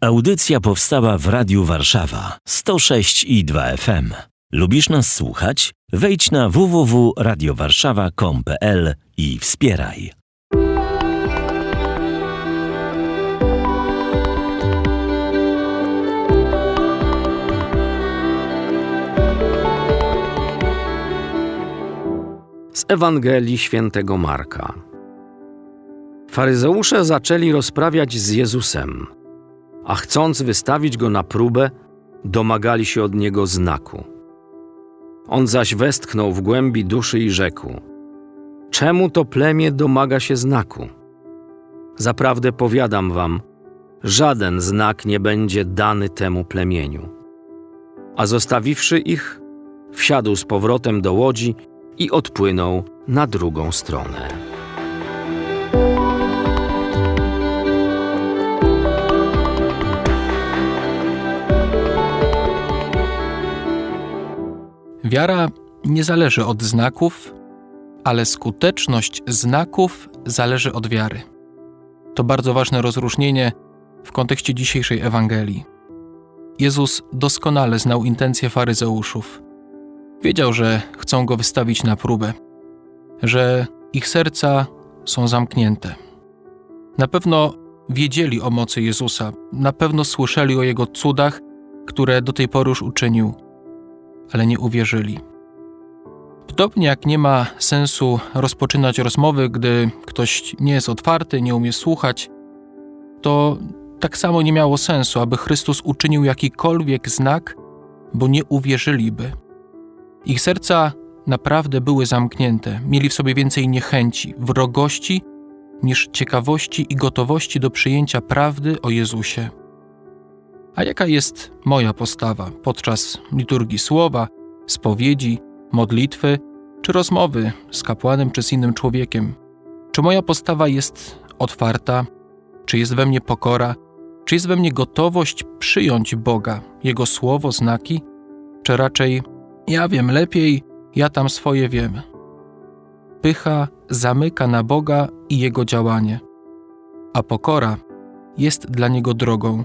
Audycja powstała w Radiu Warszawa 106 i 2 FM. Lubisz nas słuchać? Wejdź na www.radiowarszawa.com.pl i wspieraj. Z Ewangelii Świętego Marka. Faryzeusze zaczęli rozprawiać z Jezusem, a chcąc wystawić go na próbę, domagali się od niego znaku. On zaś westchnął w głębi duszy i rzekł: Czemu to plemię domaga się znaku? Zaprawdę powiadam wam, żaden znak nie będzie dany temu plemieniu. A zostawiwszy ich, wsiadł z powrotem do łodzi i odpłynął na drugą stronę. Wiara nie zależy od znaków, ale skuteczność znaków zależy od wiary. To bardzo ważne rozróżnienie w kontekście dzisiejszej Ewangelii. Jezus doskonale znał intencje faryzeuszów. Wiedział, że chcą go wystawić na próbę, że ich serca są zamknięte. Na pewno wiedzieli o mocy Jezusa, na pewno słyszeli o jego cudach, które do tej pory już uczynił, ale nie uwierzyli. Podobnie jak nie ma sensu rozpoczynać rozmowy, gdy ktoś nie jest otwarty, nie umie słuchać, to tak samo nie miało sensu, aby Chrystus uczynił jakikolwiek znak, bo nie uwierzyliby. Ich serca naprawdę były zamknięte, mieli w sobie więcej niechęci, wrogości niż ciekawości i gotowości do przyjęcia prawdy o Jezusie. A jaka jest moja postawa podczas liturgii słowa, spowiedzi, modlitwy czy rozmowy z kapłanem czy z innym człowiekiem? Czy moja postawa jest otwarta? Czy jest we mnie pokora? Czy jest we mnie gotowość przyjąć Boga, Jego słowo, znaki? Czy raczej ja wiem lepiej, ja tam swoje wiem? Pycha zamyka na Boga i Jego działanie, a pokora jest dla Niego drogą